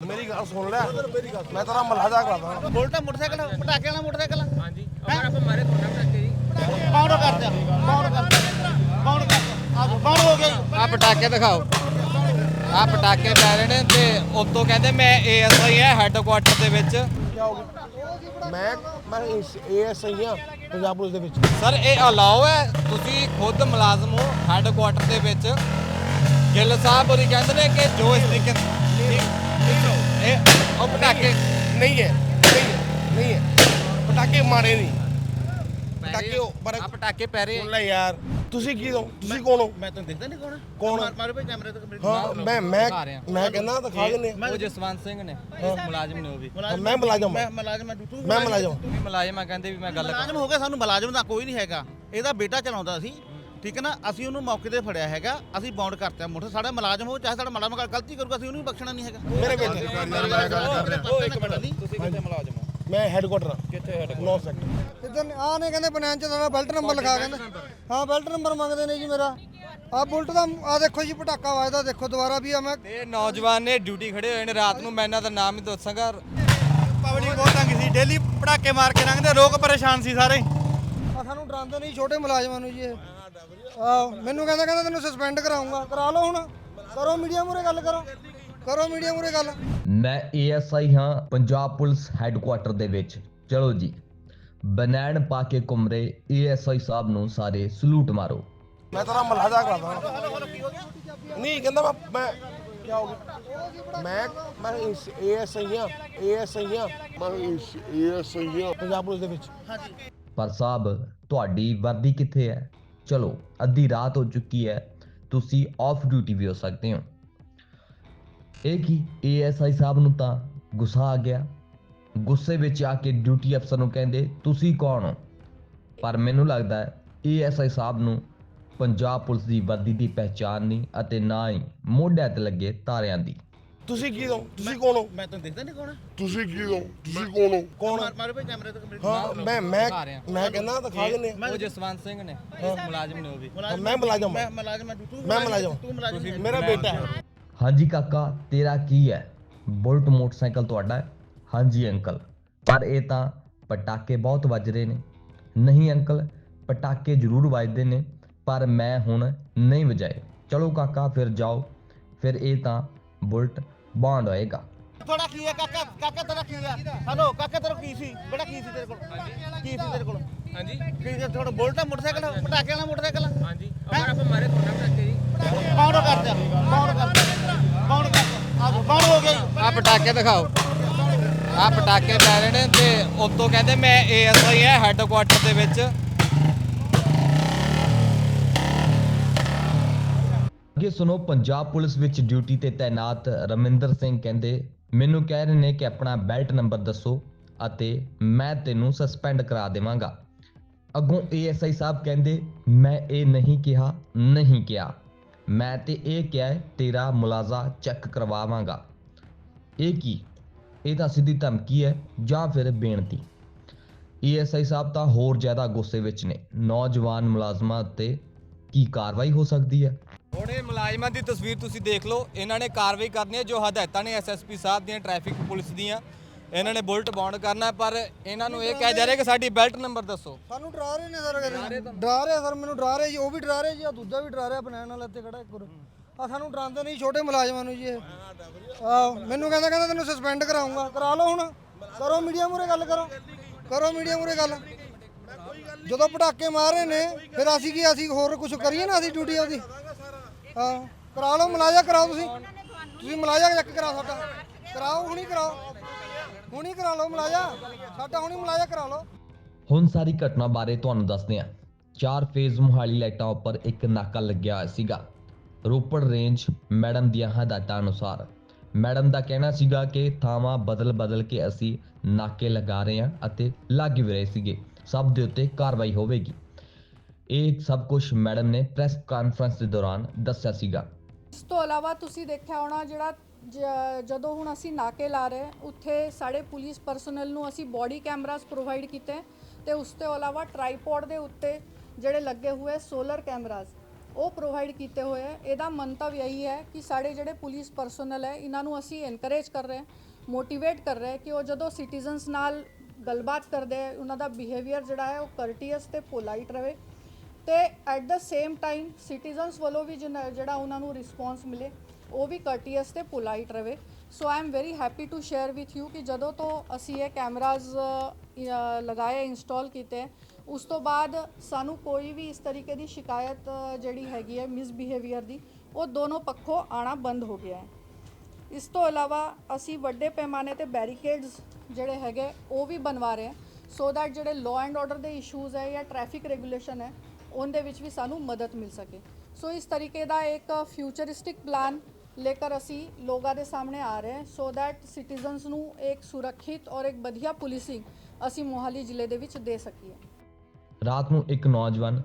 ਮੇਰੀ ਗੱਲ ਸੁਣ ਲੈ। ਮੈਂ ਤੇਰਾ ਮਲਹਾਜਾ ਕਰਾਦਾ ਬੁਲਟ ਮੋਟਰਸਾਈਕਲ ਪਟਾਕੇ ਵਾਲਾ ਮੋਟਰਸਾਈਕਲ। ਹਾਂਜੀ ਅਗਰ ਆਪਾਂ ਮਾਰੇ ਥੋੜਾ ਪਟਾਕੇ ਜੀ। ਕੌਣ ਕਰਦਾ ਕੌਣ ਕਰਦਾ ਕੌਣ ਕਰਦਾ ਆ ਕੌਣ ਹੋ ਗਿਆ? ਆ ਪਟਾਕੇ ਦਿਖਾਓ। ਆ ਪਟਾਕੇ ਪੈ ਰਹੇ ਨੇ ਤੇ ਉਤੋਂ ਕਹਿੰਦੇ ਮੈਂ ਏਐਸਆਈ ਹੈ ਹੈੱਡਕੁਆਟਰ ਦੇ ਵਿੱਚ। ਮੈਂ ਮੈਂ ਏਐਸਆਈ ਆ ਪੰਜਾਬ ਪੁਲਿਸ ਦੇ ਵਿੱਚ। ਸਰ ਇਹ ਅਲਾਓ ਹੈ। ਤੁਸੀਂ ਖੁਦ ਮੁਲਾਜ਼ਮ ਹੋ ਹੈੱਡਕੁਆਟਰ ਦੇ ਵਿੱਚ। ਗਿੱਲ ਸਾਹਿਬ ਹੋਰੀ ਕਹਿੰਦੇ ਨੇ ਕਿ ਜੋ ਇਸ ਤਰੀਕੇ ਉਹ ਪਟਾਕੇ ਨਹੀਂ ਹੈ ਨਹੀਂ ਹੈ ਨਹੀਂ ਹੈ। ਪਟਾਕੇ ਮਾਰੇ ਨਹੀਂ। ਪਟਾਕੇ ਉਹ ਪਰ ਆ ਪਟਾਕੇ ਪੈ ਰਹੇ ਸੁਣ ਲੈ ਯਾਰ ਤੁਸੀਂ ਕੀ ਹੋ? ਤੁਸੀਂ ਕੌਣ ਹੋ? ਮੈਂ ਤੁਹਾਨੂੰ ਦੇਖਦਾ ਨਹੀਂ ਕੌਣ ਕੌਣ? ਮਾਰ- ਮਾਰੋ ਭਾਈ ਕੈਮਰੇ ਤੇ ਹਾਂ ਮੈਂ ਮੈਂ। ਮੈਂ ਕਹਿੰਦਾ ਦਿਖਾ ਦਿੰਦੇ ਆ। ਉਹ ਜਸਵੰਤ ਸਿੰਘ ਨੇ। ਮੁਲਾਜ਼ਮ ਨੇ ਉਹ ਵੀ। ਮੈਂ ਮੁਲਾਜ਼ਮ ਮੈਂ। ਮੁਲਾਜ਼ਮ ਮੈਂ ਮੈਂ ਮੁਲਾਜ਼ਮ ਤੂੰ ਵੀ ਮੁਲਾਜ਼ਮ ਆ ਕਹਿੰਦੇ ਵੀ ਮੈਂ ਗੱਲ ਮੁਲਾਜ਼ਮ ਹੋ ਗਿਆ ਸਾਨੂੰ ਮੁਲਾਜ਼ਮ ਦਾ ਕੋਈ ਨਹੀਂ ਹੈਗਾ। ਇਹਦਾ ਬੇਟਾ ਚਲਾਉਂਦਾ ਸੀ। ਠੀਕ ਹੈ ਨਾ? ਅਸੀਂ ਉਹਨੂੰ ਮੌਕੇ ਤੇ ਫੜਿਆ ਹੈਗਾ। ਅਸੀਂ ਬਾਉਂਡ ਕਰਤਾ ਮੋਟਰ ਸਾਡਾ ਮੁਲਾਜ਼ਮ ਹੋ ਚਾਹੇ ਸਾਡਾ ਮੁਲਾਜ਼ਮ ਕਰ ਗਲਤੀ ਕਰੂਗਾ ਅਸੀਂ ਉਹਨੂੰ ਵੀ ਬਖਸ਼ਣਾ ਨਹੀਂ ਹੈਗਾ। ਮੇਰੇ ਬੇਟੇ ਉਹ ਇੱਕ ਮਿੰਟ ਤੁਸੀਂ ਕਿੱਥੇ ਮੁਲਾਜ਼ਮ ਹੋ? ਮੈਂ ਹੈਡਕੁਆਟਰ ਕਿੱਥੇ ਹੈਡ 9 ਸੈਕਟਰ ਇਧਰ ਆ ਨੇ ਕਹਿੰਦੇ ਬਨਾਨ ਚ ਸਾਡਾ ਬੈਲਟ ਨੰਬਰ ਲਿਖਾ ਕਹਿੰਦੇ। ਹਾਂ ਬੈਲਟ ਨੰਬਰ ਮੰਗਦੇ ਨੇ ਜੀ ਮੇਰਾ। ਆ ਬੁਲਟ ਦਾ ਆ ਦੇਖੋ ਜੀ ਪਟਾਕਾ ਵੱਜਦਾ ਦੇਖੋ ਦੁਬਾਰਾ ਵੀ ਆ ਮੈਂ। ਤੇ ਨੌਜਵਾਨ ਨੇ ਡਿਊਟੀ ਖੜੇ ਹੋਏ ਨੇ। ਰਾਤ ਨੂੰ ਮੈਂ ਇਹਨਾਂ ਦਾ ਨਾਮ ਹੀ ਦੱਸਾਂਗਾ। ਪਬਲਿਕ ਬਹੁਤ ਤੰਗ ਸੀ। ਡੇਲੀ ਪਟਾਕੇ ਮਾਰ ਕੇ ਲੰਘਦੇ ਲੋਕ ਪਰੇਸ਼ਾਨ ਸੀ ਸਾਰੇ। ਆ ਸਾਨੂੰ ਡਰਾਉਂਦੇ ਨਹੀਂ ਛੋਟੇ ਮੁਲਾਜ਼ਮਾਂ ਨੂੰ ਜੀ ਇਹ। ਆ ਮੈਨੂੰ ਕਹਿੰਦਾ ਕਹਿੰਦਾ ਤੈਨੂੰ ਸਸਪੈਂਡ ਕਰਾਉਂਗਾ। ਕਰਾ ਲਓ ਹੁਣ। ਕਰੋ ਮੀਡੀਆ ਮੂਰੇ ਗੱਲ ਕਰੋ। ਕਰੋ ਮੀਡੀਆ ਮੂਰੇ ਗੱਲ। ਮੈਂ ਏਐਸਆਈ ਹਾਂ ਪੰਜਾਬ ਪੁਲਿਸ ਹੈੱਡਕੁਆਟਰ ਦੇ ਵਿੱਚ। ਚਲੋ ਜੀ। ਬਨੈਣ ਪਾ ਕੇ ਘੁੰਮਰੇ ਏਐਸਆਈ ਸਾਹਿਬ ਨੂੰ ਸਾਰੇ ਸਲੂਟ ਮਾਰੋ। ਮੈਂ ਤੇਰਾ ਮਲਹਾਜਾ ਕਰਾਦਾ ਨਹੀਂ ਕਹਿੰਦਾ ਮੈਂ ਮੈਂ ਕੀ ਹੋ ਗਿਆ? ਮੈਂ ਮੈਂ ਏਐਸਆਈ ਆ ਏਐਸਆਈ ਆ ਮੈਂ ਏਐਸਆਈ ਆ ਪੰਜਾਬ ਪੁਲਿਸ ਦੇ ਵਿੱਚ। ਪਰ ਸਾਹਿਬ ਤੁਹਾਡੀ ਵਰਦੀ ਕਿੱਥੇ ਹੈ? ਚਲੋ, ਅੱਧੀ ਰਾਤ ਹੋ ਚੁੱਕੀ ਹੈ, ਤੁਸੀਂ ਆਫ ਡਿਊਟੀ ਵੀ ਹੋ ਸਕਦੇ ਹੋ। ਇਹ ਕੀ? ਏਐਸਆਈ ਸਾਹਿਬ ਨੂੰ ਤਾਂ ਗੁੱਸਾ ਆ ਗਿਆ। ਗੁੱਸੇ ਵਿੱਚ ਆ ਕੇ ਡਿਊਟੀ ਅਫਸਰ ਨੂੰ ਕਹਿੰਦੇ, ਤੁਸੀਂ ਕੌਣ ਹੋ? ਪਰ ਮੈਨੂੰ ਲੱਗਦਾ ਹੈ ਏਐਸਆਈ ਸਾਹਿਬ ਨੂੰ ਪੰਜਾਬ ਪੁਲਿਸ ਦੀ ਵਰਦੀ ਦੀ ਪਹਿਚਾਣ ਨਹੀਂ ਅਤੇ ਨਾ ਹੀ ਮੋਢਿਆਂ ਤੇ ਲੱਗੇ ਤਾਰਿਆਂ ਦੀ। ਤੁਸੀਂ ਕੀ ਹੋ? ਤੁਸੀਂ ਕੌਣ ਹੋ? ਮੈਂ ਤੁਹਾਨੂੰ ਦੇਖਦਾ ਨਹੀਂ ਕੌਣ ਤੁਸੀਂ ਕੀ ਹੋ? ਤੁਸੀਂ ਕੌਣ ਹੋ? ਕੌਣ ਮਾਰ- ਮਾਰੋ ਭਾਈ ਕੈਮਰੇ ਤੇ ਕੈਮਰੇ ਹਾਂ ਮੈਂ ਮੈਂ ਦਿਖਾ ਰਹੇ। ਹਾਂ। ਮੈਂ ਕਹਿੰਦਾ ਦਿਖਾ ਦਿੰਦੇ ਆ। ਉਹ ਜਸਵੰਤ ਸਿੰਘ ਨੇ। ਮੁਲਾਜ਼ਮ ਨੇ ਉਹ ਵੀ। ਹਾਂ, ਮੈਂ ਮੁਲਾਜ਼ਮ ਮੈਂ ਹਾਂ। ਮੁਲਾਜ਼ਮ ਮੈਂ ਤੂੰ ਮੈਂ ਮੁਲਾਜ਼ਮ। ਤੂੰ ਮੁਲਾਜ਼ਮ ਹੈ। ਮੇਰਾ ਬੇਟਾ ਹੈ। ਹਾਂਜੀ ਕਾਕਾ ਤੇਰਾ ਕੀ ਹੈ? ਬੁਲਟ ਮੋਟਰਸਾਈਕਲ ਤੁਹਾਡਾ ਹੈ? ਹਾਂਜੀ ਅੰਕਲ। ਪਰ ਇਹ ਤਾਂ ਪਟਾਕੇ ਬਹੁਤ ਵੱਜ ਰਹੇ ਨੇ। ਨਹੀਂ ਅੰਕਲ ਪਟਾਕੇ ਜ਼ਰੂਰ ਵੱਜਦੇ ਨੇ ਪਰ ਮੈਂ ਹੁਣ ਨਹੀਂ ਵਜਾਏ। ਚਲੋ ਕਾਕਾ ਫਿਰ ਜਾਓ। ਫਿਰ ਇਹ ਤਾਂ ਬੁਲਟ ਬਾਂਡ ਹੋਏਗਾ ਤੁਹਾਡਾ ਕੀ ਹੈ? ਕਾਕਾ ਕਾਕਾ ਤੇਰਾ ਕੀ ਹੈ? ਹਲੋ ਕਾਕਾ ਤੇਰਾ ਕੀ ਸੀ? ਬੇਟਾ ਕੀ ਸੀ ਤੇਰੇ ਕੋਲ? ਕੀ ਸੀ ਤੇਰੇ ਕੋਲ? ਹਾਂਜੀ। ਕੀ ਸੀ? ਤੁਹਾਡਾ ਬੁਲਟ ਮੋਟਰਸਾਈਕਲ ਪਟਾਕੇ ਵਾਲਾ ਮੋਟਰਸਾਈਕਲ ਹਾਂਜੀ। ਅਗਰ ਆਪਾਂ ਮਾਰੇ ਥੋੜਾ ਪਟਾਕੇ ਜੀ। ਕੌਣ ਕਰਦਾ ਕੌਣ ਕਰਦਾ ਕੌਣ ਕਰਦਾ ਆ ਕੌਣ ਹੋ ਗਿਆ ਜੀ? ਆ ਪਟਾਕੇ ਦਿਖਾਓ। ਆ ਪਟਾਕੇ ਪੈ ਰਹੇ ਨੇ ਤੇ ਉਤੋਂ ਕਹਿੰਦੇ ਮੈਂ ਏਐਸਆਈ ਹੈ ਹੈੱਡਕੁਆਟਰ ਦੇ ਵਿੱਚ। ਅੱਗੇ ਸੁਣੋ, ਪੰਜਾਬ ਪੁਲਿਸ ਵਿੱਚ ਡਿਊਟੀ ਤੇ ਤਾਇਨਾਤ ਰਮਿੰਦਰ ਸਿੰਘ ਕਹਿੰਦੇ, ਮੈਨੂੰ ਕਹਿ ਰਹੇ ਨੇ ਕਿ ਆਪਣਾ ਬੈਲਟ ਨੰਬਰ ਦੱਸੋ ਅਤੇ ਮੈਂ ਤੈਨੂੰ ਸਸਪੈਂਡ ਕਰਾ ਦੇਵਾਂਗਾ। ਅੱਗੋਂ ਏਐਸਆਈ ਸਾਹਿਬ ਕਹਿੰਦੇ, ਮੈਂ ਇਹ ਨਹੀਂ ਕਿਹਾ ਨਹੀਂ ਕਿਹਾ। ਮੈਂ ਤੇ ਇਹ ਕਿਹਾ ਤੇਰਾ ਮੁਲਾਜ਼ਾ ਚੈੱਕ ਕਰਵਾਵਾਂਗਾ। ਇਹ ਕੀ? ਇਹ ਤਾਂ ਸਿੱਧੀ ਧਮਕੀ ਹੈ ਜਾਂ ਫਿਰ ਬੇਨਤੀ? ਏਐਸਆਈ ਸਾਹਿਬ ਤਾਂ ਹੋਰ ਜ਼ਿਆਦਾ ਗੁੱਸੇ ਵਿੱਚ ਨੇ। ਨੌਜਵਾਨ ਮੁਲਾਜ਼ਮਾਂ ਉੱਤੇ ਕੀ ਕਾਰਵਾਈ ਹੋ ਸਕਦੀ ਹੈ? ਹੁਣ ਇਹ ਮੁਲਾਜ਼ਮਾਂ ਦੀ ਤਸਵੀਰ ਤੁਸੀਂ ਦੇਖ ਲਓ। ਇਹਨਾਂ ਨੇ ਕਾਰਵਾਈ ਕਰਨੀ ਹੈ ਜੋ ਹਦਾਇਤਾਂ ਨੇ ਐਸਐਸਪੀ ਸਾਹਿਬ ਦੀਆਂ, ਟ੍ਰੈਫਿਕ ਪੁਲਿਸ ਦੀਆਂ। ਇਹਨਾਂ ਨੇ ਬੁਲਟ ਬਾਉਂਡ ਕਰਨਾ ਪਰ ਇਹਨਾਂ ਨੂੰ ਇਹ ਕਿਹਾ ਜਾ ਰਿਹਾ ਕਿ ਸਾਡੀ ਬੈਲਟ ਨੰਬਰ ਦੱਸੋ। ਸਾਨੂੰ ਡਰਾ ਰਹੇ ਨੇ ਸਰ ਡਰਾ ਰਹੇ ਸਰ, ਮੈਨੂੰ ਡਰਾ ਰਹੇ ਜੀ, ਉਹ ਵੀ ਡਰਾ ਰਹੇ ਜੀ ਆ ਦੂਜਾ ਵੀ ਡਰਾ ਰਿਹਾ ਬਨਾਨ ਵਾਲਾ ਇੱਥੇ ਖੜਾ ਇੱਕ ਹੋਰ। ਆ ਸਾਨੂੰ ਡਰਾਉਂਦੇ ਨਹੀਂ ਛੋਟੇ ਮੁਲਾਜ਼ਮਾਂ ਨੂੰ ਜੀ ਇਹ। ਆ ਮੈਨੂੰ ਕਹਿੰਦਾ ਕਹਿੰਦਾ ਤੈਨੂੰ ਸਸਪੈਂਡ ਕਰਾਉਂਗਾ। ਕਰਾ ਲਓ ਹੁਣ। ਕਰੋ ਮੀਡੀਆ ਮੂਰੇ ਗੱਲ, ਕਰੋ। ਕਰੋ ਮੀਡੀਆ ਮੂਰੇ ਗੱਲ। ਜਦੋਂ ਪਟਾਕੇ ਮਾਰ ਰਹੇ ਨੇ, ਫਿਰ ਅਸੀਂ ਕੀ, ਅਸੀਂ ਹੋਰ ਕੁਝ ਕਰੀਏ ਨਾ, ਅਸੀਂ ਡਿਊਟੀ ਉਹਦੀ ਹਾਂ, ਕਰਾ ਲਓ, ਮੁਲਾਜ਼ਾ ਕਰਾਓ ਤੁਸੀਂ। ਤੁਸੀਂ ਮੁਲਾਜ਼ਾ ਚੈੱਕ ਕਰਾਓ ਸਾਡਾ। ਕਰਾਓ, ਹੁਣੀ ਕਰਾਓ। ਹੁਣੀ ਕਰਾ ਲਓ ਮੁਲਾਜ਼ਾ। ਸਾਡਾ ਹੁਣੀ ਮੁਲਾਜ਼ਾ ਕਰਾ ਲਓ। ਹੁਣ ਸਾਰੀ ਘਟਨਾ ਬਾਰੇ ਤੁਹਾਨੂੰ ਦੱਸਦੇ ਹਾਂ। ਚਾਰ ਫੇਜ਼ ਮੁਹਾਲੀ ਲਾਈਟਾਂ ਉੱਪਰ ਇੱਕ ਨਾਕਾ ਲੱਗਿਆ ਹੋਇਆ ਸੀਗਾ। ਰੋਪੜ ਰੇਂਜ ਮੈਡਮ ਦੀਆਂ ਹਦਾਇਤਾਂ ਅਨੁਸਾਰ। ਮੈਡਮ ਦਾ ਕਹਿਣਾ ਸੀਗਾ ਕਿ ਥਾਵਾਂ ਬਦਲ-ਬਦਲ ਕੇ ਅਸੀਂ ਨਾਕੇ ਲਗਾ ਰਹੇ ਹਾਂ ਅਤੇ ਲੱਗ ਵੀ ਰਹੇ ਸੀਗੇ। ਸਭ ਦੇ ਉੱਤੇ ਕਾਰਵਾਈ ਹੋਵੇਗੀ। ਇਹ ਸਭ ਕੁਝ ਮੈਡਮ ਨੇ ਪ੍ਰੈਸ ਕਾਨਫਰੰਸ ਦੇ ਦੌਰਾਨ ਦੱਸਿਆ ਸੀਗਾ। ਇਸ ਤੋਂ ਇਲਾਵਾ ਤੁਸੀਂ ਦੇਖਿਆ ਹੋਣਾ ਜਿਹੜਾ ਜ- ਜਦੋਂ ਹੁਣ ਅਸੀਂ ਨਾਕੇ ਲਾ ਰਹੇ ਉੱਥੇ ਸਾਡੇ ਪੁਲਿਸ ਪਰਸਨਲ ਨੂੰ ਅਸੀਂ ਬੋਡੀ ਕੈਮਰਾਸ ਪ੍ਰੋਵਾਈਡ ਕੀਤੇ ਤੇ ਉਸ ਤੋਂ ਇਲਾਵਾ ਟ੍ਰਾਈਪੋਡ ਦੇ ਉੱਤੇ ਜਿਹੜੇ ਲੱਗੇ ਹੋਏ ਸੋਲਰ ਕੈਮਰਾਸ ਉਹ ਪ੍ਰੋਵਾਈਡ ਕੀਤੇ ਹੋਏ ਹੈ। ਇਹਦਾ ਮੰਤਵ ਇਹੀ ਹੈ ਕਿ ਸਾਡੇ ਜਿਹੜੇ ਪੁਲਿਸ ਪਰਸਨਲ ਹੈ, ਇਹਨਾਂ ਨੂੰ ਅਸੀਂ ਐਨਕਰੇਜ ਕਰ ਰਹੇ ਹਾਂ ਮੋਟੀਵੇਟ ਕਰ ਰਹੇ ਹਾਂ ਕਿ ਉਹ ਜਦੋਂ ਸਿਟੀਜ਼ਨਸ ਨਾਲ ਗੱਲਬਾਤ ਕਰਦੇ ਹੈ, ਉਹਨਾਂ ਦਾ ਬਿਹੇਵੀਅਰ ਜਿਹੜਾ ਹੈ ਉਹ ਕਰਟੀਅਸ ਤੇ ਪੋਲਾਈਟ ਰਹੇ। ਤੇ at the same time citizens ਵੱਲੋਂ ਵੀ ਜਿਨ- ਜਿਹੜਾ ਉਹਨਾਂ ਨੂੰ ਰਿਸਪੌਂਸ ਮਿਲੇ ਉਹ ਵੀ ਕਰਟੀਅਸ ਤੇ ਪੋਲਾਈਟ ਰਵੇ so I am very happy to share with you ਕਿ ਜਦੋਂ ਤੋਂ ਅਸੀਂ ਇਹ ਕੈਮਰਾਜ਼ ਲਗਾਏ ਇੰਸਟਾਲ ਕੀਤੇ ਹੈ, ਉਸ ਤੋਂ ਬਾਅਦ ਸਾਨੂੰ ਕੋਈ ਵੀ ਇਸ ਤਰੀਕੇ ਦੀ ਸ਼ਿਕਾਇਤ ਅ, ਜਿਹੜੀ ਹੈਗੀ ਹੈ ਮਿਸਬਿਹੇਵੀਅਰ ਦੀ ਉਹ ਦੋਨੋਂ ਪੱਖੋਂ ਆਣਾ ਬੰਦ ਹੋ ਗਿਆ ਹੈ। ਇਸ ਤੋਂ ਇਲਾਵਾ ਅਸੀਂ ਵੱਡੇ ਪੈਮਾਨੇ ਤੇ ਬੈਰੀਕੇਡਸ ਜਿਹੜੇ ਹੈਗੇ ਉਹ ਵੀ ਬਣਵਾ ਰਹੇ ਹਾਂ। ਸੋ ਦੈਟ ਜਿਹੜੇ ਲਾਅ ਐਂਡ ਆਰਡਰ ਦੇ ਇਸ਼ੂਜ਼ ਹੈ ਜਾਂ ਟ੍ਰੈਫਿਕ ਰੈਗੂਲੇਸ਼ਨ ਹੈ ਉਹਦੇ ਵਿੱਚ ਵੀ ਸਾਨੂੰ ਮਦਦ ਮਿਲ ਸਕੇ। ਸੋ ਇਸ ਤਰੀਕੇ ਦਾ ਇੱਕ ਫਿਊਚਰਿਸਟਿਕ ਪਲਾਨ ਲੇਕਰ ਅਸੀਂ ਲੋਕਾਂ ਦੇ ਸਾਹਮਣੇ ਆ ਰਹੇ ਹਾਂ ਸੋ ਦੈਟ ਸਿਟੀਜ਼ਨਸ ਨੂੰ ਇੱਕ ਸੁਰੱਖਿਅਤ ਔਰ ਇੱਕ ਵਧੀਆ ਪੁਲਿਸਿੰਗ ਅਸੀਂ ਮੋਹਾਲੀ ਜ਼ਿਲ੍ਹੇ ਦੇ ਵਿੱਚ ਦੇ ਸਕੀਏ। ਰਾਤ ਨੂੰ ਇੱਕ ਨੌਜਵਾਨ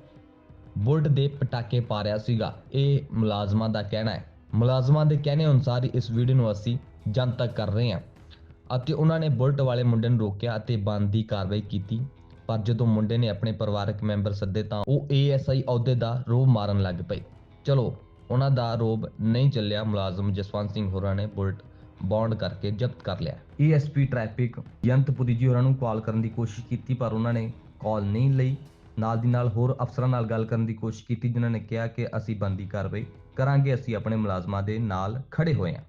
ਬੁਲਟ ਦੇ ਪਟਾਕੇ ਪਾ ਰਿਹਾ ਸੀਗਾ। ਇਹ ਮੁਲਾਜ਼ਮਾਂ ਦਾ ਕਹਿਣਾ ਹੈ। ਮੁਲਾਜ਼ਮਾਂ ਦੇ ਕਹਿਣੇ ਅਨੁਸਾਰ ਇਸ ਵੀਡੀਓ ਨੂੰ ਅਸੀਂ ਜਨਤਕ ਕਰ ਰਹੇ ਹਾਂ ਅਤੇ ਉਹਨਾਂ ਨੇ ਬੁਲਟ ਵਾਲੇ ਮੁੰਡੇ ਨੂੰ ਰੋਕਿਆ ਅਤੇ ਬੰਦ ਦੀ ਕਾਰਵਾਈ ਕੀਤੀ। ਪਰ ਜਦੋਂ ਮੁੰਡੇ ਨੇ ਆਪਣੇ ਪਰਿਵਾਰਕ ਮੈਂਬਰ ਸੱਦੇ ਤਾਂ ਉਹ ਏਐਸਆਈ ਅਹੁਦੇ ਦਾ ਰੋਬ ਮਾਰਨ ਲੱਗ ਪਏ। ਚਲੋ ਉਹਨਾਂ ਦਾ ਰੋਬ ਨਹੀਂ ਚੱਲਿਆ ਮੁਲਾਜ਼ਮ ਜਸਵੰਤ ਸਿੰਘ ਹੋਰਾਂ ਨੇ ਬੁਲਟ ਬੌਂਡ ਕਰਕੇ ਜ਼ਬਤ ਕਰ ਲਿਆ। ਏਐਸਪੀ ਟ੍ਰੈਫਿਕ ਯੰਤਪੁਰੀ ਜੀ ਹੋਰਾਂ ਨੂੰ ਕਾਲ ਕਰਨ ਦੀ ਕੋਸ਼ਿਸ਼ ਕੀਤੀ ਪਰ ਉਹਨਾਂ ਨੇ ਕਾਲ ਨਹੀਂ ਲਈ। ਨਾਲ ਦੀ ਨਾਲ ਹੋਰ ਅਫਸਰਾਂ ਨਾਲ ਗੱਲ ਕਰਨ ਦੀ ਕੋਸ਼ਿਸ਼ ਕੀਤੀ ਜਿਨ੍ਹਾਂ ਨੇ ਕਿਹਾ ਕਿ ਅਸੀਂ ਬੰਦੀ ਕਾਰਵਾਈ ਕਰਾਂਗੇ ਅਸੀਂ ਆਪਣੇ ਮੁਲਾਜ਼ਮਾਂ ਦੇ ਨਾਲ ਖੜੇ ਹੋਏ ਹਾਂ।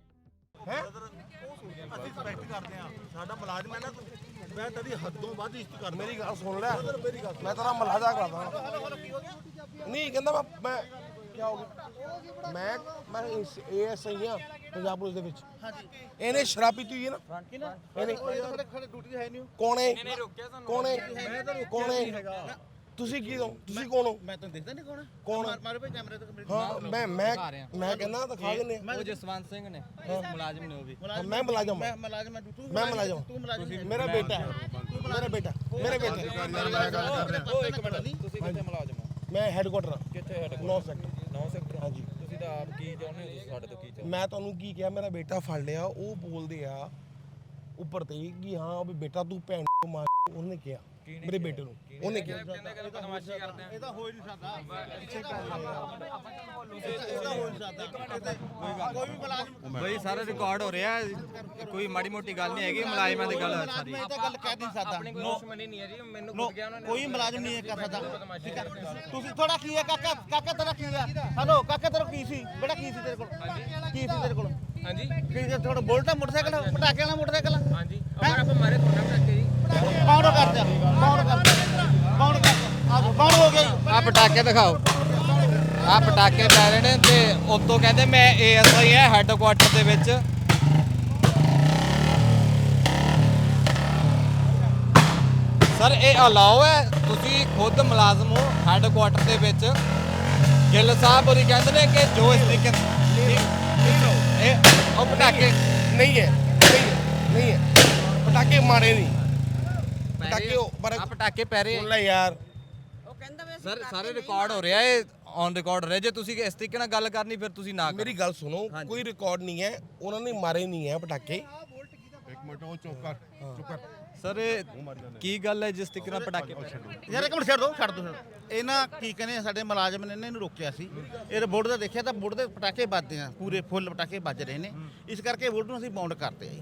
ਸਾਡਾ ਮੁਲਾਜ਼ਮ ਹੈ ਨਾ ਤੂੰ। ਮੈਂ ਤੇਰੀ ਹੱਦੋਂ ਵੱਧ ਇੱਜ਼ਤ ਕਰ ਮੇਰੀ ਗੱਲ ਸੁਣ ਲੈ। ਮੈਂ ਤੇਰਾ ਮਲਾਜਾ ਕਰਦਾ। ਨਹੀਂ ਕਹਿੰਦਾ ਮੈਂ ਮੈਂ ਕੀ ਹੋ ਗਿਆ? ਮੈਂ ਮੈਂ ਏਐਸਆਈ ਆ ਪੰਜਾਬ ਪੁਲਿਸ ਦੇ ਵਿੱਚ। ਹਾਂਜੀ। ਇਹਨੇ ਸ਼ਰਾਬ ਪੀਤੀ ਹੋਈ ਹੈ ਨਾ? ਇਹਨੇ ਸਾਡੇ ਖੜੇ ਡਿਊਟੀ ਹੈ ਨਹੀਂ। ਕੌਣ ਹੈ? ਕੌਣ ਹੈ? ਕੌਣ ਹੈ? ਤੁਸੀਂ ਕੀ ਹੋ? ਤੁਸੀਂ ਕੌਣ ਹੋ? ਮੈਂ ਤੁਹਾਨੂੰ ਦੇਖਦਾ ਨਹੀਂ ਕੌਣ ਹੈ ਕੌਣ? ਮਾਰ- ਮਾਰੋ ਭਾਈ ਕੈਮਰੇ ਤੇ ਮੇਰੇ- ਹਾਂ ਮੈਂ ਮੈਂ ਮੈਂ ਕਹਿੰਦਾ ਦਿਖਾ ਦਿੰਦੇ ਆ। ਉਹ ਜਸਵੰਤ ਸਿੰਘ ਨੇ। ਮੁਲਾਜ਼ਮ ਨੇ ਉਹ ਵੀ। ਮੈਂ ਮੁਲਾਜ਼ਮ ਮੈਂ ਮੁਲਾਜ਼ਮ ਮੈਂ ਤੂੰ ਮੈਂ ਮੁਲਾਜ਼ਮ ਤੂੰ ਮੁਲਾਜ਼ਮ। ਮੇਰਾ ਬੇਟਾ ਹੈ। ਮੇਰਾ ਬੇਟਾ ਮੇਰਾ ਬੇਟਾ ਉਹ ਇੱਕ ਮਿੰਟ ਨਹੀਂ। ਤੁਸੀਂ ਕਿੱਥੇ ਮੁਲਾਜ਼ਮ ਹੋ? ਮੈਂ ਹੈੱਡਕੁਆਟਰ ਕਿੱਥੇ ਹੈਡ 9 ਸੈਕਟਰ 9 ਸੈਕਟਰ ਹਾਂਜੀ। ਤੁਸੀਂ ਤਾਂ ਆਪ ਕੀ ਚਾਹੁੰਦੇ ਹੋ? ਤੁਸੀਂ ਸਾਡੇ ਤੋਂ ਕੀ ਚਾਹੁੰਦੇ ਮੈਂ ਤੁਹਾਨੂੰ ਕੀ ਕਿਹਾ? ਮੇਰਾ ਬੇਟਾ ਫੜ ਲਿਆ। ਉਹ ਬੋਲਦੇ ਆ ਉੱਪਰ ਤੇ ਕਿ ਹਾਂ ਵੀ ਬੇਟਾ ਤੂੰ ਭੈਣ ਨੂੰ ਮਾਰ। ਉਹਨੇ ਕਿਹਾ। ਮੇਰੇ ਬੇਟੇ ਨੂੰ। ਉਹਨੇ ਕਿਹਾ? ਇਹ ਤਾਂ ਹੋ ਹੀ ਨਹੀਂ ਸਕਦਾ। ਇਹ ਤਾਂ ਹੋ ਨਹੀਂ ਸਕਦਾ। ਕੋਈ ਵੀ ਮੁਲਾਜ਼ਮ ਬਈ ਸਾਰਾ ਰਿਕਾਰਡ ਹੋ ਰਿਹਾ। ਕੋਈ ਮਾੜੀ ਮੋਟੀ ਗੱਲ ਨਹੀਂ ਹੈਗੀ ਮੁਲਾਜ਼ਮਾਂ ਦੀ ਗੱਲ ਹੈ ਸਾਰੀ। ਮੈਂ ਇਹ ਤਾਂ ਗੱਲ ਕਹਿ ਨਹੀਂ ਸਕਦਾ। ਨੋ ਨਹੀਂ ਹੈ ਜੀ। ਮੈਨੂੰ ਨੋ। ਕੋਈ ਮੁਲਾਜ਼ਮ ਨਹੀਂ ਇਹ ਕਰ ਸਕਦਾ। ਠੀਕ ਹੈ। ਤੁਸੀਂ ਥੋੜਾ ਕੀ ਹੈ? ਕਾਕਾ ਕਾਕਾ ਤੇਰਾ ਕੀ ਹੈ? ਹਲੋ ਕਾਕਾ ਤੇਰਾ ਕੀ ਸੀ? ਬੇਟਾ ਕੀ ਸੀ ਤੇਰੇ ਕੋਲ? ਕੀ ਸੀ ਤੇਰੇ ਕੋਲ? ਹਾਂਜੀ। ਕੀ ਤੁਹਾਡਾ ਬੋਲਟਾ ਮੋਟਰਸਾਈਕਲ ਪਟਾਕੇ ਵਾਲਾ ਮੋਟਰਸਾਈਕਲ? ਹਾਂਜੀ ਅਗਰ ਆਪਾਂ ਮਾਰੇ ਥੋੜਾ ਪਟਾਕੇ ਜੀ ਕੌਣ ਕਰਦਾ ਕੌਣ ਕਰਦਾ ਕੌਣ ਕਰਦਾ ਆ ਕੌਣ ਹੋ ਗਿਆ ਜੀ? ਆ ਪਟਾਕੇ ਦਿਖਾਓ। ਆ ਪਟਾਕੇ ਪੈ ਰਹੇ ਨੇ ਤੇ ਉਤੋਂ ਕਹਿੰਦੇ ਮੈਂ ਏਐਸਆਈ ਹੈ ਹੈੱਡਕੁਆਟਰ ਦੇ ਵਿੱਚ। ਸਰ ਇਹ ਅਲਾਓ ਹੈ? ਤੁਸੀਂ ਖੁਦ ਮੁਲਾਜ਼ਮ ਹੋ ਹੈੱਡਕੁਆਟਰ ਦੇ ਵਿੱਚ। ਗਿੱਲ ਸਾਹਿਬ ਹੋਰੀ ਕਹਿੰਦੇ ਨੇ ਕਿ ਜੋ ਇਸ ਤਰੀਕੇ ਇਹ ਉਹ ਪਟਾਕੇ ਨਹੀਂ ਹੈ ਨਹੀਂ ਹੈ ਨਹੀਂ ਹੈ। ਪਟਾਕੇ ਮਾਰੇ ਨਹੀਂ। ਪਟਾਕੇ ਉਹ ਪਰ ਆ ਪਟਾਕੇ ਪੈ ਰਹੇ ਸੁਣ ਲੈ ਯਾਰ। ਸਰ ਸਾਰੇ ਰਿਕਾਰਡ ਹੋ ਰਿਹਾ ਹੈ ਔਨ ਰਿਕਾਰਡ ਹੋ ਰਿਹਾ। ਜੇ ਤੁਸੀਂ ਇਸ ਤਰੀਕੇ ਨਾਲ ਗੱਲ ਕਰਨੀ ਫਿਰ ਤੁਸੀਂ ਨਾ ਕਰੋ। ਮੇਰੀ ਗੱਲ ਸੁਣੋ ਕੋਈ ਰਿਕਾਰਡ ਨਹੀਂ ਹੈ। ਉਹਨਾਂ ਨੇ ਮਾਰੇ ਨਹੀਂ ਹੈ ਪਟਾਕੇ। ਸਰ ਇਹ ਕੀ ਗੱਲ ਹੈ ਜਿਸ ਤਰੀਕੇ ਨਾਲ ਪਟਾਕੇ ਪੈ ਯਾਰ ਇੱਕ ਮਿੰਟ ਛੱਡ ਦੋ ਛੱਡ ਦੋ ਇਹ ਨਾ ਕੀ ਕਹਿੰਦੇ ਆ, ਸਾਡੇ ਮੁਲਾਜ਼ਮ ਨੇ ਇਹਨੂੰ ਰੋਕਿਆ ਸੀ। ਇਹ ਬੋਰਡ ਦਾ ਦੇਖਿਆ ਤਾਂ ਬੋਰਡ ਦੇ ਪਟਾਕੇ ਵੱਜਦੇ ਆ ਪੂਰੇ ਫੁੱਲ ਪਟਾਕੇ ਵੱਜ ਰਹੇ ਨੇ। ਇਸ ਕਰਕੇ ਬੋਰਡ ਨੂੰ ਅਸੀਂ ਬਾਉਂਡ ਕਰਤੇ ਆ ਜੀ।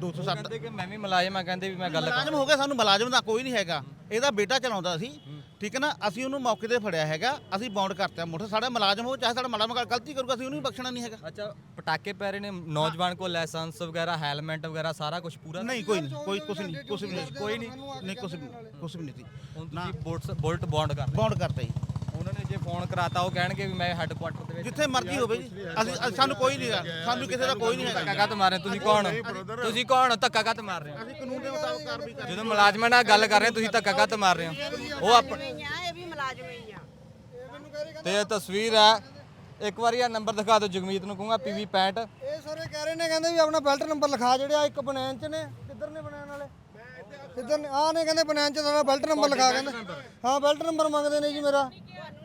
207 ਕਹਿੰਦੇ ਕਿ ਮੈਂ ਵੀ ਮੁਲਾਜ਼ਮ ਆ ਕਹਿੰਦੇ ਵੀ ਮੈਂ ਗੱਲ ਮੁਲਾਜ਼ਮ ਹੋ ਗਿਆ ਸਾਨੂੰ ਮੁਲਾਜ਼ਮ ਦਾ ਕੋਈ ਨਹੀਂ ਹੈਗਾ। ਇਹਦਾ ਬੇਟਾ ਚਲਾਉਂਦਾ ਸੀ। ਠੀਕ ਹੈ ਨਾ? ਅਸੀਂ ਉਹਨੂੰ ਮੌਕੇ ਤੇ ਫੜਿਆ ਹੈਗਾ ਅਸੀਂ ਬਾਉਂਡ ਕਰਤਾ ਮੋਟਰ ਸਾਡਾ ਮੁਲਾਜ਼ਮ ਹੋ ਚਾਹੇ ਸਾਡਾ ਗੱਲ ਗਲਤੀ ਕਰੂਗਾ ਅਸੀਂ ਉਹਨੂੰ ਵੀ ਬਖਸ਼ਣਾ ਨਹੀਂ ਹੈਗਾ। ਅੱਛਾ ਪਟਾਕੇ ਪੈ ਰਹੇ ਨੇ ਨੌਜਵਾਨ ਕੋਲ ਲਾਇਸੈਂਸ ਵਗੈਰਾ ਹੈਲਮਟ ਵਗੈਰਾ ਸਾਰਾ ਕੁਝ ਪੂਰਾ? ਨਹੀਂ ਕੋਈ ਨਹੀਂ ਕੋਈ ਕੁਝ ਨਹੀਂ ਕੁਝ ਵੀ ਨਹੀਂ। ਕੋਈ ਨਹੀਂ? ਨਹੀਂ ਕੁਝ ਵੀ ਕੁਝ ਵੀ ਨਹੀਂ ਸੀ। ਹੁਣ ਤੁਸੀਂ ਬੋਲਟ ਬੋਲਟ ਬੌਂਡ ਕਰ ਬਾਉਂਡ ਕਰਤਾ ਜੀ। ਜੇ ਫੋਨ ਕਰਾਤਾ ਉਹ ਕਹਿਣਗੇ ਵੀ ਮੈਂ ਹੈੱਡਕੁਆਟਰ ਦੇ ਵਿੱਚ ਜਿੱਥੇ ਮਰਜ਼ੀ ਹੋਵੇ ਜੀ। ਅਸੀਂ ਅਸੀਂ- ਸਾਨੂੰ ਕੋਈ ਨਹੀਂ ਹੈਗਾ। ਸਾਨੂੰ ਕਿਸੇ ਦਾ ਕੋਈ ਨਹੀਂ ਹੈਗਾ। ਧੱਕਾ ਕੱਤ ਮਾਰ ਰਹੇ ਹੋ? ਤੁਸੀਂ ਕੌਣ ਹੋ? ਤੁਸੀਂ ਕੌਣ ਹੋ? ਧੱਕਾ ਕੱਤ ਮਾਰ ਰਹੇ ਹੋ। ਅਸੀਂ ਕਾਨੂੰਨ ਦੇ ਮੁਤਾਬਕ ਕਾਰਵਾਈ ਕਰ ਜਦੋਂ ਮੁਲਾਜ਼ਮਾਂ ਨਾਲ ਗੱਲ ਕਰ ਰਹੇ ਹੋ, ਤੁਸੀਂ ਧੱਕਾ ਕੱਤ ਮਾਰ ਰਹੇ ਹੋ। ਉਹ ਆਪ ਨਹੀਂ ਆ ਇਹ ਵੀ ਮੁਲਾਜ਼ਮ ਹੀ ਆ। ਤੇ ਇਹ ਤਸਵੀਰ ਹੈ। ਇੱਕ ਵਾਰੀ ਆ ਨੰਬਰ ਦਿਖਾ ਦਿਓ ਜਗਮੀਤ ਨੂੰ ਕਹੂੰਗਾ ਪੀਵੀ 65 ਇਹ ਸਾਰੇ ਕਹਿ ਰਹੇ ਨੇ ਕਹਿੰਦੇ ਵੀ ਆਪਣਾ ਬੈਲਟ ਨੰਬਰ ਲਿਖਾ ਜਿਹੜੇ ਆ ਇੱਕ ਬਨੈਣ ਚ ਨੇ। ਕਿੱਧਰ ਨੇ ਬਨੈਣ ਵਾਲੇ? ਕਿੱਧਰ ਨੇ? ਆ ਨੇ ਕਹਿੰਦੇ ਬਨੈਣ ਚ ਸਾਡਾ ਬੈਲਟ ਨੰਬਰ ਲਿਖਾ ਕਹਿੰਦੇ। ਹਾਂ ਬੈਲਟ ਨੰਬਰ ਮੰਗਦੇ ਨੇ ਜੀ ਮੇਰਾ।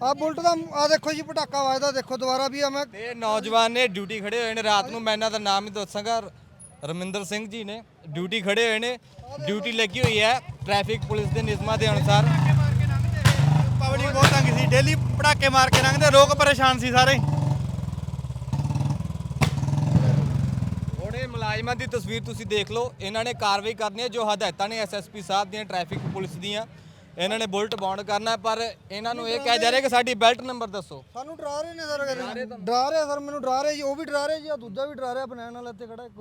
ਆ ਬੁਲਟ ਦਾ ਆ ਦੇਖੋ ਜੀ ਪਟਾਕਾ ਵੱਜਦਾ ਦੇਖੋ ਦੁਬਾਰਾ ਵੀ ਆ ਮੈਂ। ਤੇ ਨੌਜਵਾਨ ਨੇ ਡਿਊਟੀ ਖੜੇ ਹੋਏ ਨੇ ਰਾਤ ਨੂੰ ਮੈਂ ਇਹਨਾਂ ਦਾ ਨਾਮ ਹੀ ਦੱਸਾਂਗਾ ਰਮਿੰਦਰ ਸਿੰਘ ਜੀ ਨੇ ਡਿਊਟੀ ਖੜੇ ਹੋਏ ਨੇ। ਡਿਊਟੀ ਲੱਗੀ ਹੋਈ ਹੈ ਟ੍ਰੈਫਿਕ ਪੁਲਿਸ ਦੇ ਨਿਯਮਾਂ ਦੇ ਅਨੁਸਾਰ। ਪਬਲਿਕ ਬਹੁਤ ਤੰਗ ਸੀ ਡੇਲੀ ਪੜਾਕੇ ਮਾਰ ਕੇ ਲੰਘਦੇ ਲੋਕ ਪਰੇਸ਼ਾਨ ਸੀ ਸਾਰੇ। ਇਹ ਮੁਲਾਜ਼ਮਾਂ ਦੀ ਤਸਵੀਰ ਤੁਸੀਂ ਦੇਖ ਲਓ ਇਹਨਾਂ ਨੇ ਕਾਰਵਾਈ ਕਰਨੀ ਹੈ ਜੋ ਹਦਾਇਤਾਂ ਨੇ ਐਸਐਸਪੀ ਸਾਹਿਬ ਦੀਆਂ ਟ੍ਰੈਫਿਕ ਪੁਲਿਸ ਦੀਆਂ। ਇਹਨਾਂ ਨੇ ਬੁਲਟ ਬਾਉਂਡ ਕਰਨਾ ਪਰ ਇਹਨਾਂ ਨੂੰ ਇਹ ਕਿਹਾ ਜਾ ਰਿਹਾ ਕਿ ਸਾਡੀ ਬੈਲਟ ਨੰਬਰ ਦੱਸੋ। ਸਾਨੂੰ ਡਰਾ ਰਹੇ ਨੇ ਸਰ ਡਰਾ ਰਹੇ ਸਰ ਮੈਨੂੰ ਡਰਾ ਰਹੇ ਜੀ ਉਹ ਵੀ ਡਰਾ ਰਹੇ ਜੀ ਆ ਦੂਜਾ ਵੀ ਡਰਾ ਰਿਹਾ ਬਨੈਣ ਵਾਲਾ ਇੱਥੇ ਖੜਾ ਇੱਕ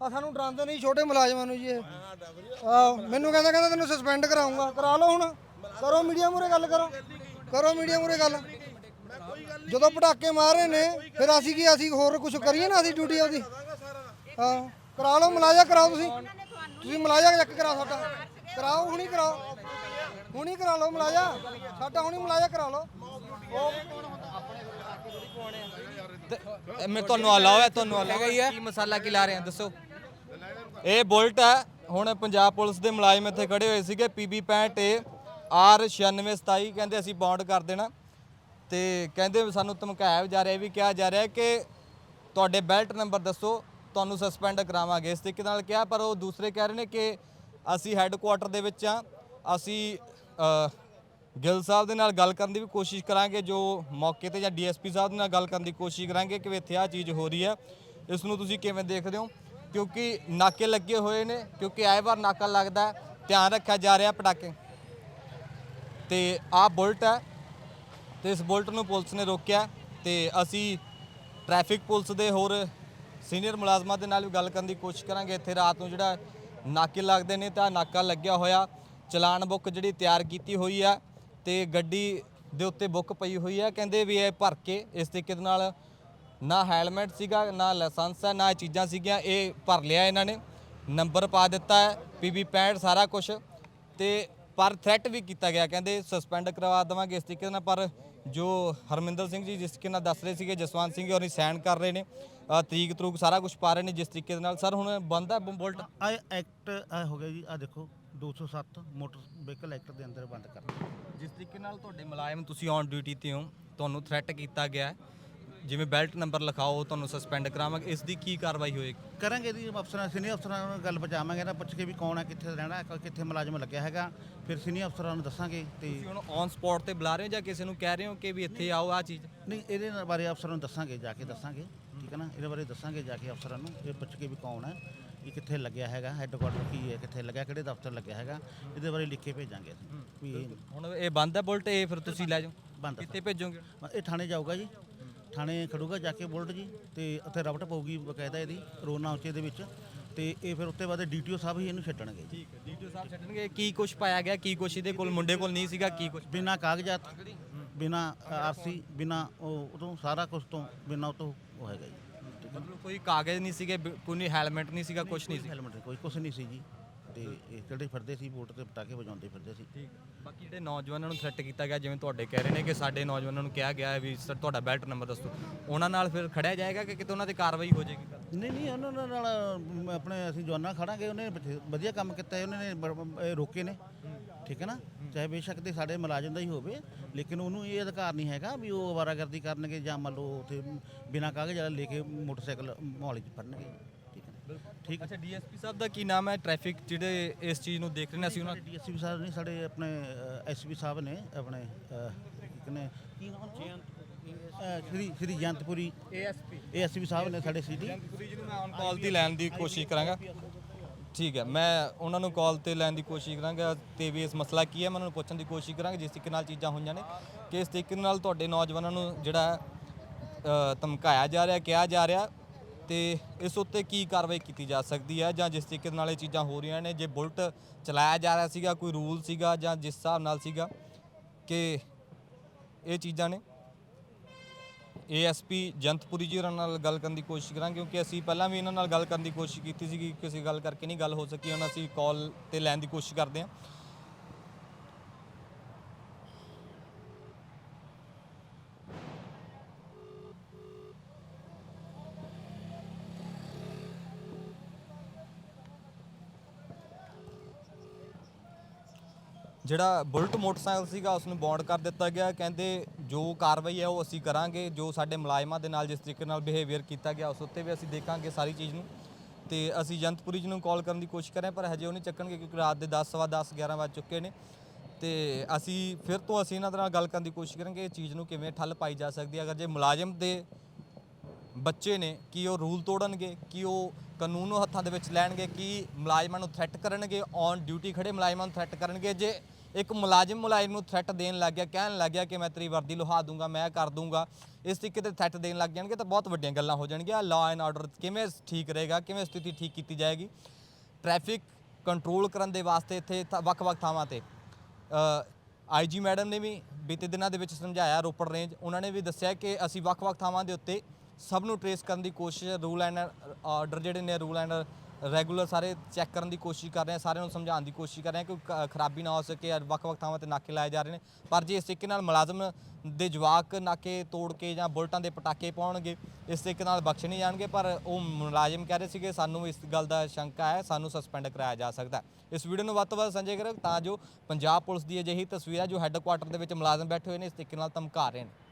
ਆ ਸਾਨੂੰ ਡਰਾਉਂਦੇ ਨਹੀਂ ਛੋਟੇ ਮੁਲਾਜ਼ਮਾਂ ਨੂੰ ਜੀ ਇਹ। ਆ ਮੈਨੂੰ ਕਹਿੰਦਾ ਕਹਿੰਦਾ ਤੈਨੂੰ ਸਸਪੈਂਡ ਕਰਾਉਂਗਾ। ਕਰਾ ਲਓ ਹੁਣ। ਕਰੋ ਮੀਡੀਆ ਮੂਰੇ ਗੱਲ ਕਰੋ। ਕਰੋ ਮੀਡੀਆ ਮੂਰੇ ਗੱਲ। ਜਦੋਂ ਪਟਾਕੇ ਮਾਰ ਰਹੇ ਨੇ ਫਿਰ ਅਸੀਂ ਕੀ ਅਸੀਂ ਹੋਰ ਕੁਝ ਕਰੀਏ ਨਾ ਅਸੀਂ ਡਿਊਟੀ ਉਹਦੀ ਹਾਂ ਕਰਾ ਲਓ ਮੁਲਾਜ਼ਾ ਕਰਾਓ ਤੁਸੀਂ। ਤੁਸੀਂ ਮੁਲਾਜ਼ਾ ਚੈੱਕ ਕਰਾ ਸਾਡਾ। ਕਰਾਓ ਹੁਣੀ ਕਰਾਓ। ਹੁਣੀ ਕਰਾ ਲਓ ਮੁਲਾਜ਼ਾ। ਸਾਡਾ ਹੁਣੀ ਮੁਲਾਜ਼ਾ ਕਰਾ ਲਓ। ਮੈਂ ਤੁਹਾਨੂੰ ਆਲਾ ਹੋਇਆ ਤੁਹਾਨੂੰ ਆਲਾ ਹੋਇਆ ਕੀ ਮਸਾਲਾ ਕੀ ਲਾ ਰਹੇ ਆ ਦੱਸੋ। ਇਹ ਬੁਲਟ ਹੈ ਹੁਣ ਪੰਜਾਬ ਪੁਲਿਸ ਦੇ ਮੁਲਾਜ਼ਮ ਇੱਥੇ ਖੜੇ ਹੋਏ ਸੀਗੇ ਪੀਬੀ 65 ਆਰ 9627 ਕਹਿੰਦੇ ਅਸੀਂ ਬਾਉਂਡ ਕਰ ਦੇਣਾ। ਤੇ ਕਹਿੰਦੇ ਸਾਨੂੰ ਧਮਕਾਇਆ ਜਾ ਰਿਹਾ ਇਹ ਵੀ ਕਿਹਾ ਜਾ ਰਿਹਾ ਕਿ ਤੁਹਾਡੇ ਬੈਲਟ ਨੰਬਰ ਦੱਸੋ ਤੁਹਾਨੂੰ ਸਸਪੈਂਡ ਕਰਾਵਾਂਗੇ। ਇਸ ਤਰੀਕੇ ਨਾਲ ਕਿਹਾ ਪਰ ਉਹ ਦੂਸਰੇ ਕਹਿ ਰਹੇ ਨੇ ਕਿ ਅਸੀਂ ਹੈੱਡਕੁਆਟਰ ਦੇ ਵਿੱਚ ਆ ਅਸੀਂ ਗਿੱਲ ਸਾਹਿਬ ਦੇ ਨਾਲ ਗੱਲ ਕਰਨ ਦੀ ਵੀ ਕੋਸ਼ਿਸ਼ ਕਰਾਂਗੇ, ਜੋ ਮੌਕੇ ਤੇ ਜਾਂ ਡੀਐਸਪੀ ਸਾਹਿਬ ਦੇ ਨਾਲ ਗੱਲ ਕਰਨ ਦੀ ਕੋਸ਼ਿਸ਼ ਕਰਾਂਗੇ ਕਿ ਇੱਥੇ ਆ ਚੀਜ਼ ਹੋ ਰਹੀ ਹੈ। ਇਸ ਨੂੰ ਤੁਸੀਂ ਕਿਵੇਂ ਦੇਖਦੇ ਹੋ? ਕਿਉਂਕਿ ਨਾਕੇ ਲੱਗੇ ਹੋਏ ਨੇ, ਕਿਉਂਕਿ ਆਏ ਵਾਰ ਨਾਕਾ ਲੱਗਦਾ ਧਿਆਨ ਰੱਖਿਆ ਜਾ ਰਿਹਾ ਪਟਾਕੇ। ਤੇ ਆਹ ਬੁਲਟ ਹੈ, ਤੇ ਇਸ ਬੁਲਟ ਨੂੰ ਪੁਲਿਸ ਨੇ ਰੋਕਿਆ ਤੇ ਅਸੀਂ ਟ੍ਰੈਫਿਕ ਪੁਲਿਸ ਦੇ ਹੋਰ ਸੀਨੀਅਰ ਮੁਲਾਜ਼ਮਾਂ ਦੇ ਨਾਲ ਵੀ ਗੱਲ ਕਰਨ ਦੀ ਕੋਸ਼ਿਸ਼ ਕਰਾਂਗੇ। ਇੱਥੇ ਰਾਤ ਨੂੰ ਜਿਹੜਾ ਨਾਕੇ ਲੱਗਦੇ ਨੇ, ਤਾਂ ਨਾਕਾ ਲੱਗਿਆ ਹੋਇਆ। ਚਲਾਨ ਬੁੱਕ ਜਿਹੜੀ ਤਿਆਰ ਕੀਤੀ ਹੋਈ ਆ ਤੇ ਗੱਡੀ ਦੇ ਉੱਤੇ ਬੁੱਕ ਪਈ ਹੋਈ ਆ। ਕਹਿੰਦੇ ਵੀ ਇਹ ਭਰ ਕੇ ਇਸ ਤਰੀਕੇ ਦੇ ਨਾਲ ਨਾ ਹੈਲਮਟ ਸੀਗਾ, ਨਾ ਲਾਇਸੈਂਸ ਹੈ ਨਾ ਇਹ ਚੀਜ਼ਾਂ ਸੀਗੀਆਂ, ਇਹ ਭਰ ਲਿਆ ਇਹਨਾਂ ਨੇ। ਨੰਬਰ ਪਾ ਦਿੱਤਾ ਹੈ ਪੀਬੀ 65 ਸਾਰਾ ਕੁਝ ਤੇ ਪਰ ਥ੍ਰੈਟ ਵੀ ਕੀਤਾ ਗਿਆ, ਕਹਿੰਦੇ ਸਸਪੈਂਡ ਕਰਵਾ ਦੇਵਾਂਗੇ ਇਸ ਤਰੀਕੇ ਨਾਲ। ਪਰ ਜੋ ਹਰਮਿੰਦਰ ਸਿੰਘ ਜੀ, ਜਿਸ ਤਰੀਕੇ ਨਾਲ ਦੱਸ ਰਹੇ ਸੀਗੇ, ਜਸਵੰਤ ਸਿੰਘ ਹੋਰੀ ਸਾਈਨ ਕਰ ਰਹੇ ਨੇ। ਤਰੀਕ ਤਰੂਕ ਸਾਰਾ ਕੁਝ ਪਾ ਰਹੇ ਨੇ, ਜਿਸ ਤਰੀਕੇ ਦੇ ਨਾਲ। ਸਰ, ਹੁਣ ਬੰਦ ਹੈ ਬੁਲਟ? ਆ, ਐਕਟ ਹੋ ਗਿਆ ਜੀ, ਆ ਦੇਖੋ। 207 ਮੋਟਰ ਵਹੀਕਲ ਐਕਟ ਦੇ ਅੰਦਰ ਬੰਦ ਕਰ ਜਿਸ ਤਰੀਕੇ ਨਾਲ ਤੁਹਾਡੇ ਮੁਲਾਜ਼ਮ ਤੁਸੀਂ ਔਨ ਡਿਊਟੀ ਤੇ ਹੋ ਤੁਹਾਨੂੰ ਥ੍ਰੈਟ ਕੀਤਾ ਗਿਆ ਹੈ। ਜਿਵੇਂ ਬੈਲਟ ਨੰਬਰ ਲਿਖਾਓ ਤੁਹਾਨੂੰ ਸਸਪੈਂਡ ਕਰਾਵਾਂਗੇ ਇਸ ਦੀ ਕੀ ਕਾਰਵਾਈ ਹੋਏਗੀ? ਕਰਾਂਗੇ ਜੀ ਅਫਸਰਾਂ ਸੀਨੀਅਰ ਅਫਸਰਾਂ ਨਾਲ ਗੱਲ ਪਹੁੰਚਾਵਾਂਗੇ ਨਾ ਪੁੱਛ ਕੇ ਵੀ ਕੌਣ ਹੈ ਕਿੱਥੇ ਰਹਿਣਾ ਹੈ ਕਿੱਥੇ ਮੁਲਾਜ਼ਮ ਲੱਗਿਆ ਹੈਗਾ। ਫਿਰ ਸੀਨੀਅਰ ਅਫਸਰਾਂ ਨੂੰ ਦੱਸਾਂਗੇ ਤੇ ਤੁਸੀਂ ਹੁਣ ਔਨ ਸਪੌਟ ਤੇ ਬੁਲਾ ਰਹੇ ਹੋ ਜਾਂ ਕਿਸੇ ਨੂੰ ਕਹਿ ਰਹੇ ਹੋ ਕਿ ਵੀ ਇੱਥੇ ਆਓ ਆ ਚੀਜ਼? ਨਹੀਂ ਇਹਦੇ ਨਾਲ ਬਾਰੇ ਅਫਸਰਾਂ ਨੂੰ ਦੱਸਾਂਗੇ ਜਾ ਕੇ ਦੱਸਾਂਗੇ ਠੀਕ ਹੈ ਨਾ? ਇਹਦੇ ਬਾਰੇ ਦੱਸਾਂਗੇ ਜਾ ਕੇ ਅਫਸਰਾਂ ਨੂੰ ਇਹ ਪੁੱਛ ਕੇ ਵੀ ਕੌਣ ਹੈ। ਇਹ ਕਿੱਥੇ ਲੱਗਿਆ ਹੈਗਾ ਹੈੱਡਕੁਆਟਰ ਕੀ ਹੈ ਕਿੱਥੇ ਲੱਗਿਆ ਕਿਹੜੇ ਦਫ਼ਤਰ ਲੱਗਿਆ ਹੈਗਾ ਇਹਦੇ ਬਾਰੇ ਲਿਖ ਕੇ ਭੇਜਾਂਗੇ ਅਸੀਂ। ਵੀ ਇਹ ਹੁਣ ਇਹ ਬੰਦ ਹੈ ਬੁਲਟ ਇਹ ਫਿਰ ਤੁਸੀਂ ਲੈ ਜਾਓ। ਬੰਦ ਆ ਕਿੱਥੇ ਭੇਜੋਗੇ? ਇਹ ਥਾਣੇ ਜਾਊਗਾ ਜੀ। ਥਾਣੇ ਖੜੂਗਾ ਜਾ ਕੇ ਬੁਲਟ ਜੀ ਤੇ ਉੱਥੇ ਰਬਟ ਪਊਗੀ ਬਕਾਇਦਾ ਇਹਦੀ ਰੋਣਾ ਉੱਚੇ ਦੇ ਵਿੱਚ। ਤੇ ਇਹ ਫਿਰ ਉੱਤੇ ਬਾਅਦ ਡੀਟੀਓ ਸਾਹਿਬ ਹੀ ਇਹਨੂੰ ਛੱਡਣਗੇ ਜੀ। ਠੀਕ ਹੈ ਡੀਟੀਓ ਸਾਹਿਬ ਛੱਡਣਗੇ। ਕੀ ਕੁਝ ਪਾਇਆ ਗਿਆ ਕੀ ਕੁਝ ਇਹਦੇ ਕੋਲ ਮੁੰਡੇ ਕੋਲ ਨਹੀਂ ਸੀਗਾ ਕੀ ਕੁਝ ਬਿਨਾ ਕਾਗਜ਼ਾਤ ਬਿਨਾ ਆਰਸੀ ਬਿਨਾ ਉਹ ਉਦੋਂ ਸਾਰਾ ਕੁਝ ਤੋਂ ਬਿਨਾ ਉਹ ਤੋਂ ਉਹ ਹੈਗਾ ਜੀ। ਮਤਲਬ ਕੋਈ ਕਾਗਜ਼ ਨਹੀਂ ਸੀਗੇ ਬ- ਕੋਈ ਹੈਲਮਟ ਨਹੀਂ ਸੀਗਾ ਕੁਝ ਨਹੀਂ ਸੀ। ਹੈਲਮਟ ਕੋਈ ਕੁਝ ਨਹੀਂ ਸੀ ਜੀ। ਤੇ ਇਹ ਜਿਹੜੇ ਫਿਰਦੇ ਸੀ ਬੋਟ ਤੇ ਪਟਾਕੇ ਵਜਾਉਂਦੇ ਫਿਰਦੇ ਸੀ। ਠੀਕ। ਬਾਕੀ ਜਿਹੜੇ ਨੌਜਵਾਨਾਂ ਨੂੰ ਥ੍ਰੈਟ ਕੀਤਾ ਗਿਆ ਜਿਵੇਂ ਤੁਹਾਡੇ ਕਹਿ ਰਹੇ ਨੇ ਕਿ ਸਾਡੇ ਨੌਜਵਾਨਾਂ ਨੂੰ ਕਿਹਾ ਗਿਆ ਹੈ ਵੀ ਸਰ ਤੁਹਾਡਾ ਬੈਲਟ ਨੰਬਰ ਦੱਸੋ। ਉਹਨਾਂ ਨਾਲ ਫਿਰ ਖੜਿਆ ਜਾਏਗਾ ਕਿ ਕਿਤੇ ਉਹਨਾਂ ਤੇ ਕਾਰਵਾਈ ਹੋ ਜਾਏਗੀ? ਨਹੀਂ ਨਹੀਂ ਉਹਨਾਂ ਨਾਲ- ਆਪਣੇ ਅਸੀਂ ਜਵਾਨਾਂ ਖੜਾਂਗੇ ਉਹਨੇ ਬਥੇ- ਵਧੀਆ ਕੰਮ ਕੀਤਾ ਹੈ, ਉਹਨਾਂ ਨੇ ਬ- ਇਹ ਰੋਕੇ ਨੇ। ਠੀਕ ਹੈ ਨਾ? ਚਾਹੇ ਬੇਸ਼ੱਕ ਤੇ ਸਾਡੇ ਮੁਲਾਜ਼ਮ ਦਾ ਹੀ ਹੋਵੇ ਲੇਕਿਨ ਉਹਨੂੰ ਇਹ ਅਧਿਕਾਰ ਨਹੀਂ ਹੈਗਾ ਵੀ ਉਹ ਅਵਾਰਾਗਰਦੀ ਕਰਨਗੇ ਜਾਂ ਮੰਨ ਲਓ ਉੱਥੇ ਬਿਨਾਂ ਕਾਗਜ਼ ਵਾਲਾ ਲੈ ਕੇ ਮੋਟਰਸਾਈਕਲ ਮੋਹਾਲੀ 'ਚ ਫੜਨਗੇ। ਠੀਕ ਹੈ ਨਾ? ਠੀਕ ਅੱਛਾ ਡੀਐਸਪੀ ਸਾਹਿਬ ਦਾ ਕੀ ਨਾਮ ਹੈ? ਟ੍ਰੈਫਿਕ ਜਿਹੜੇ ਇਸ ਚੀਜ਼ ਨੂੰ ਦੇਖ ਰਹੇ ਨੇ ਅਸੀਂ ਉਹਨਾਂ ਡੀਐਸਪੀ ਸਾਹਿਬ ਨੇ ਸਾਡੇ ਆਪਣੇ ਐਸਪੀ ਸਾਹਿਬ ਨੇ ਆਪਣੇ ਅ, ਕੀ ਨਾਮ ਅ, ਸ਼੍ਰੀ ਸ਼੍ਰੀ ਜੰਤਪੁਰੀ ਏਐਸਪੀ ਏਐਸਪੀ ਸਾਹਿਬ ਨੇ ਸਾਡੇ ਸਿਟੀ ਜੰਤਪੁਰੀ ਜੀ ਨੂੰ ਮੈਂ ਔਨ ਕਾਲ ਤੇ ਲੈਣ ਦੀ ਕੋਸ਼ਿਸ਼ ਕਰਾਂਗਾ। ਠੀਕ ਹੈ ਮੈਂ ਉਹਨਾਂ ਨੂੰ ਕਾਲ ਤੇ ਲੈਣ ਦੀ ਕੋਸ਼ਿਸ਼ ਕਰਾਂਗਾ ਤੇ ਵੀ ਇਸ ਮਸਲਾ ਕੀ ਹੈ ਮੈਂ ਉਹਨਾਂ ਨੂੰ ਪੁੱਛਣ ਦੀ ਕੋਸ਼ਿਸ਼ ਕਰਾਂਗਾ ਜਿਸ ਤਰੀਕੇ ਨਾਲ ਚੀਜ਼ਾਂ ਹੋਈਆਂ ਨੇ ਕਿ ਇਸ ਤਰੀਕੇ ਨਾਲ ਤੁਹਾਡੇ ਨੌਜਵਾਨਾਂ ਨੂੰ ਜਿਹੜਾ ਅ, ਧਮਕਾਇਆ ਜਾ ਰਿਹਾ ਕਿਹਾ ਜਾ ਰਿਹਾ ਤੇ ਇਸ ਉੱਤੇ ਕੀ ਕਾਰਵਾਈ ਕੀਤੀ ਜਾ ਸਕਦੀ ਹੈ ਜਾਂ ਜਿਸ ਤਰੀਕੇ ਨਾਲ ਇਹ ਚੀਜ਼ਾਂ ਹੋ ਰਹੀਆਂ ਨੇ ਜੇ ਬੁਲਟ ਚਲਾਇਆ ਜਾ ਰਿਹਾ ਸੀਗਾ ਕੋਈ ਰੂਲ ਸੀਗਾ ਜਾਂ ਜਿਸ ਹਿਸਾਬ ਨਾਲ ਸੀਗਾ ਕਿ ਇਹ ਚੀਜ਼ਾਂ ਨੇ ਏਐਸਪੀ ਜੰਤਪੁਰੀ ਜੀ ਉਹਨਾਂ ਨਾਲ ਗੱਲ ਕਰਨ ਦੀ ਕੋਸ਼ਿਸ਼ ਕਰਾਂ ਕਿਉਂਕਿ ਅਸੀਂ ਪਹਿਲਾਂ ਵੀ ਇਹਨਾਂ ਨਾਲ ਗੱਲ ਕਰਨ ਦੀ ਕੋਸ਼ਿਸ਼ ਕੀਤੀ ਸੀਗੀ ਕਿਸੇ ਗੱਲ ਕਰਕੇ ਨਹੀਂ ਗੱਲ ਹੋ ਸਕੀ ਉਹਨਾਂ ਅਸੀਂ ਕਾਲ ਤੇ ਲੈਣ ਦੀ ਕੋਸ਼ਿਸ਼ ਕਰਦੇ ਹਾਂ। ਜਿਹੜਾ ਬੁਲਟ ਮੋਟਰਸਾਈਕਲ ਸੀਗਾ ਉਸ ਨੂੰ ਬੌਂਡ ਕਰ ਦਿੱਤਾ ਗਿਆ। ਕਹਿੰਦੇ ਜੋ ਕਾਰਵਾਈ ਹੈ, ਉਹ ਅਸੀਂ ਕਰਾਂਗੇ। ਜੋ ਸਾਡੇ ਮੁਲਾਜ਼ਮਾਂ ਦੇ ਨਾਲ, ਜਿਸ ਤਰੀਕੇ ਨਾਲ ਬਿਹੇਵੀਅਰ ਕੀਤਾ ਗਿਆ, ਉਸ ਉੱਤੇ ਵੀ ਅਸੀਂ ਦੇਖਾਂਗੇ ਸਾਰੀ ਚੀਜ਼ ਨੂੰ। ਤੇ ਅਸੀਂ ਜੰਤਪੁਰੀ ਜੀ ਨੂੰ ਕਾਲ ਕਰਨ ਦੀ ਕੋਸ਼ਿਸ਼ ਕਰ ਰਹੇ ਪਰ ਹਜੇ ਉਹ ਨਹੀਂ ਚੱਕਣਗੇ, ਕਿਉਂਕਿ ਰਾਤ ਦੇ 10 ਸਵਾ 10 11 ਵੱਜ ਚੁੱਕੇ ਨੇ। ਤੇ ਅਸੀਂ ਫਿਰ ਤੋਂ ਅਸੀਂ ਇਹਨਾਂ ਦੇ ਨਾਲ ਗੱਲ ਕਰਨ ਦੀ ਕੋਸ਼ਿਸ਼ ਕਰਾਂਗੇ, ਇਹ ਚੀਜ਼ ਨੂੰ ਕਿਵੇਂ ਠੱਲ ਪਾਈ ਜਾ ਸਕਦੀ ਹੈ। ਅਗਰ ਜੇ ਮੁਲਾਜ਼ਮ ਦੇ ਬੱਚੇ ਨੇ, ਕੀ ਉਹ ਰੂਲ ਤੋੜਨਗੇ, ਕੀ ਉਹ ਕਾਨੂੰਨ ਨੂੰ ਹੱਥਾਂ ਦੇ ਵਿੱਚ ਲੈਣਗੇ, ਕੀ ਮੁਲਾਜ਼ਮਾਂ ਨੂੰ ਥ੍ਰੈਟ ਕਰਨਗੇ ਔਨ ਡਿਊਟੀ ਖੜੇ ਮੁਲਾਜ਼ਮਾਂ ਨੂੰ ਥ੍ਰੈਟ ਕਰਨਗੇ, ਜੇ ਇੱਕ ਮੁਲਾਜ਼ਮ ਮੁਲਾਜ਼ਮ ਨੂੰ ਥ੍ਰੈਟ ਦੇਣ ਲੱਗ ਗਿਆ, ਕਹਿਣ ਲੱਗ ਗਿਆ ਕਿ ਮੈਂ ਤੇਰੀ ਵਰਦੀ ਲੁਹਾ ਦੂੰਗਾ, ਮੈਂ ਕਰ ਦੂੰਗਾ। ਇਸ ਤਰੀਕੇ ਦੇ ਥ੍ਰੈਟ ਦੇਣ ਲੱਗ ਜਾਣਗੇ ਤਾਂ ਬਹੁਤ ਵੱਡੀਆਂ ਗੱਲਾਂ ਹੋ ਜਾਣਗੀਆਂ। ਲਾਅ ਐਂਡ ਆਰਡਰ ਕਿਵੇਂ ਠੀਕ ਰਹੇਗਾ, ਕਿਵੇਂ ਸਥਿਤੀ ਠੀਕ ਕੀਤੀ ਜਾਏਗੀ? ਟ੍ਰੈਫਿਕ ਕੰਟਰੋਲ ਕਰਨ ਦੇ ਵਾਸਤੇ ਇੱਥੇ ਥ- ਵੱਖ-ਵੱਖ ਥਾਵਾਂ ਤੇ। ਆਈਜੀ ਮੈਡਮ ਨੇ ਵੀ ਬੀਤੇ ਦਿਨਾਂ ਦੇ ਵਿੱਚ ਸਮਝਾਇਆ ਰੋਪੜ ਰੇਂਜ ਉਹਨਾਂ ਨੇ ਵੀ ਦੱਸਿਆ ਕਿ ਅਸੀਂ ਵੱਖ-ਵੱਖ ਥਾਵਾਂ ਦੇ ਉੱਤੇ ਸਭ ਨੂੰ ਟਰੇਸ ਕਰਨ ਦੀ ਕੋਸ਼ਿਸ਼ ਰੂਲ ਐਂਡ ਆਰਡਰ ਜਿਹੜੇ ਨੇ ਰੂਲ ਐਂਡ ਰੈਗੂਲਰ ਸਾਰੇ ਚੈੱਕ ਕਰਨ ਦੀ ਕੋਸ਼ਿਸ਼ ਕਰ ਰਹੇ ਹਾਂ, ਸਾਰਿਆਂ ਨੂੰ ਸਮਝਾਉਣ ਦੀ ਕੋਸ਼ਿਸ਼ ਕਰ ਰਹੇ ਹਾਂ ਕਿ ਕ- ਖਰਾਬੀ ਨਾ ਹੋ ਸਕੇ ਵੱਖ-ਵੱਖ ਥਾਵਾਂ ਤੇ ਨਾਕੇ ਲਾਏ ਜਾ ਰਹੇ ਨੇ ਪਰ ਜੇ ਇਸ ਤਰੀਕੇ ਨਾਲ ਮੁਲਾਜ਼ਮ ਦੇ ਜਵਾਕ ਨਾਕੇ ਤੋੜ ਕੇ ਜਾਂ ਬੁਲਟਾਂ ਦੇ ਪਟਾਕੇ ਪਾਉਣਗੇ, ਇਸ ਤਰੀਕੇ ਨਾਲ ਬਖਸ਼ੇ ਨਹੀਂ ਜਾਣਗੇ, ਪਰ ਉਹ ਮੁਲਾਜ਼ਮ ਕਹਿ ਰਹੇ ਸੀਗੇ, ਸਾਨੂੰ ਇਸ ਗੱਲ ਦਾ ਸ਼ੰਕਾ ਹੈ, ਸਾਨੂੰ ਸਸਪੈਂਡ ਕਰਾਇਆ ਜਾ ਸਕਦਾ ਹੈ। ਇਸ ਵੀਡੀਓ ਨੂੰ ਵੱਧ ਤੋਂ ਵੱਧ ਸਾਂਝੇ ਕਰੋ ਤਾਂ ਜੋ ਪੰਜਾਬ ਪੁਲਿਸ ਦੀ ਅਜਿਹੀ ਤਸਵੀਰਾਂ ਜੋ ਹੈੱਡਕੁਆਟਰ ਦੇ ਵਿੱਚ ਮੁਲਾਜ਼ਮ ਬੈਠੇ ਹੋਏ ਨੇ, ਇਸ ਤਰੀਕੇ ਨਾਲ ਧਮਕਾ ਰਹੇ ਨੇ